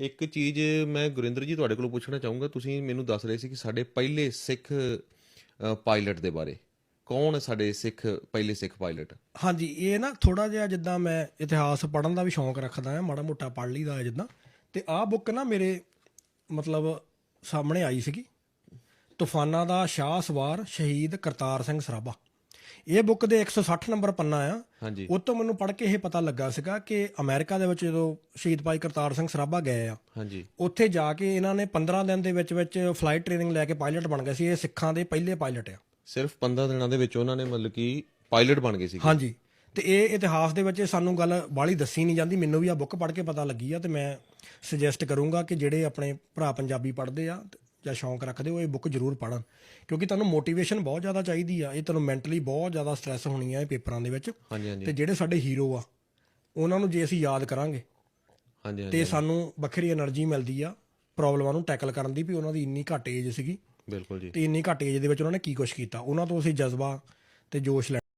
ਇੱਕ ਚੀਜ਼ ਮੈਂ ਗੁਰਿੰਦਰ ਜੀ ਤੁਹਾਡੇ ਕੋਲੋਂ ਪੁੱਛਣਾ ਚਾਹੂੰਗਾ, ਤੁਸੀਂ ਮੈਨੂੰ ਦੱਸ ਰਹੇ ਸੀ ਕਿ ਸਾਡੇ ਪਹਿਲੇ ਸਿੱਖ ਪਾਇਲਟ ਦੇ ਬਾਰੇ। ਕੌਣ ਸਾਡੇ ਸਿੱਖ, ਪਹਿਲੇ ਸਿੱਖ ਪਾਇਲਟ ਹਾਂਜੀ, ਇਹ ਨਾ ਥੋੜਾ ਜਿਹਾ ਜਿੱਦਾਂ ਮੈਂ ਇਤਿਹਾਸ ਪੜ੍ਹਨ ਦਾ ਵੀ ਸ਼ੌਂਕ ਰੱਖਦਾ ਹਾਂ, ਮਾੜਾ ਮੋਟਾ ਪੜ੍ਹ ਲਈਦਾ ਹੈ ਜਿੱਦਾਂ। ਤੇ ਆਹ ਬੁੱਕ ਨਾ ਮੇਰੇ ਮਤਲਬ ਸਾਹਮਣੇ ਆਈ ਸੀਗੀ। ਤੂਫਾਨਾਂ ਦਾ ਸ਼ਾਹ ਸਵਾਰ ਸ਼ਹੀਦ ਕਰਤਾਰ ਸਿੰਘ ਸਰਾਭਾ। ਇਹ ਬੁੱਕ ਦੇ 160 ਨੰਬਰ ਪੰਨਾ ਆ। ਉਹ ਤੋਂ ਮੈਨੂੰ ਪੜ੍ਹ ਕੇ ਇਹ ਪਤਾ ਲੱਗਾ ਸੀਗਾ ਕਿ ਅਮਰੀਕਾ ਦੇ ਵਿੱਚ ਜਦੋਂ ਸ਼ਹੀਦ ਭਾਈ ਕਰਤਾਰ ਸਿੰਘ ਸਰਾਭਾ ਗਏ ਆ ਹਾਂਜੀ। ਉੱਥੇ ਜਾ ਕੇ ਇਹਨਾਂ ਨੇ 15 ਦਿਨ ਦੇ ਵਿੱਚ ਵਿੱਚ ਫਲਾਈਟ ਟ੍ਰੇਨਿੰਗ ਲੈ ਕੇ ਪਾਇਲਟ ਬਣ ਗਏ ਸੀ। ਇਹ ਸਿੱਖਾਂ ਦੇ ਪਹਿਲੇ ਪਾਇਲਟ ਆ। ਸਿਰਫ 15 ਦਿਨਾਂ ਦੇ ਵਿੱਚ ਉਹਨਾਂ ਨੇ ਮਤਲਬ ਕਿ ਪਾਇਲਟ ਬਣ ਗਏ ਸੀ ਹਾਂਜੀ। ਤੇ ਇਹ ਇਤਿਹਾਸ ਦੇ ਵਿੱਚ ਸਾਨੂੰ ਗੱਲ ਬਾਹਲੀ ਦੱਸੀ ਨਹੀਂ ਜਾਂਦੀ। ਮੈਨੂੰ ਵੀ ਆ ਬੁੱਕ ਪੜ੍ਹ ਕੇ ਪਤਾ ਲੱਗੀ ਆ ਤੇ ਮੈਂ ਸੁਜੈਸਟ ਕਰੂੰਗਾ ਕਿ ਜਿਹੜੇ ਆਪਣੇ ਭਰਾ ਪੰਜਾਬੀ ਪੜ੍ਹਦੇ ਆ ਜਾਂ ਸ਼ੌਂਕ ਰੱਖਦੇ ਹੋ ਇਹ ਬੁੱਕ ਜ਼ਰੂਰ ਪੜ੍ਹਨ। ਕਿਉਂਕਿ ਤੁਹਾਨੂੰ ਮੋਟੀਵੇਸ਼ਨ ਬਹੁਤ ਜ਼ਿਆਦਾ ਚਾਹੀਦੀ ਆ। ਇਹ ਤੁਹਾਨੂੰ ਮੈਂਟਲੀ ਬਹੁਤ ਜ਼ਿਆਦਾ ਸਟ्रेस ਹੋਣੀ ਆ ਇਹ ਪੇਪਰਾਂ ਦੇ ਵਿੱਚ। ਤੇ ਜਿਹੜੇ ਸਾਡੇ ਹੀਰੋ ਆ ਉਹਨਾਂ ਨੂੰ ਜੇ ਅਸੀਂ ਯਾਦ ਕਰਾਂਗੇ ਤੇ ਸਾਨੂੰ ਵੱਖਰੀ એનર્ਜੀ ਮਿਲਦੀ ਆ ਪ੍ਰੋਬਲਮਾਂ ਨੂੰ ਟੈਕਲ ਕਰਨ ਦੀ ਵੀ ਉਹਨਾਂ ਦੀ ਇੰਨੀ ਘੱਟ ਏਜ ਸੀਗੀ। ਬਿਲਕੁਲ ਜੀ। ਤੇ ਇੰਨੀ ਘੱਟ ਏਜ ਦੇ ਵਿੱਚ ਉਹਨਾਂ ਨੇ ਕੀ ਕੁਝ ਕੀਤਾ? ਉਹਨਾਂ ਤੋਂ ਅਸੀਂ ਜਜ਼ਬਾ ਤੇ ਜੋਸ਼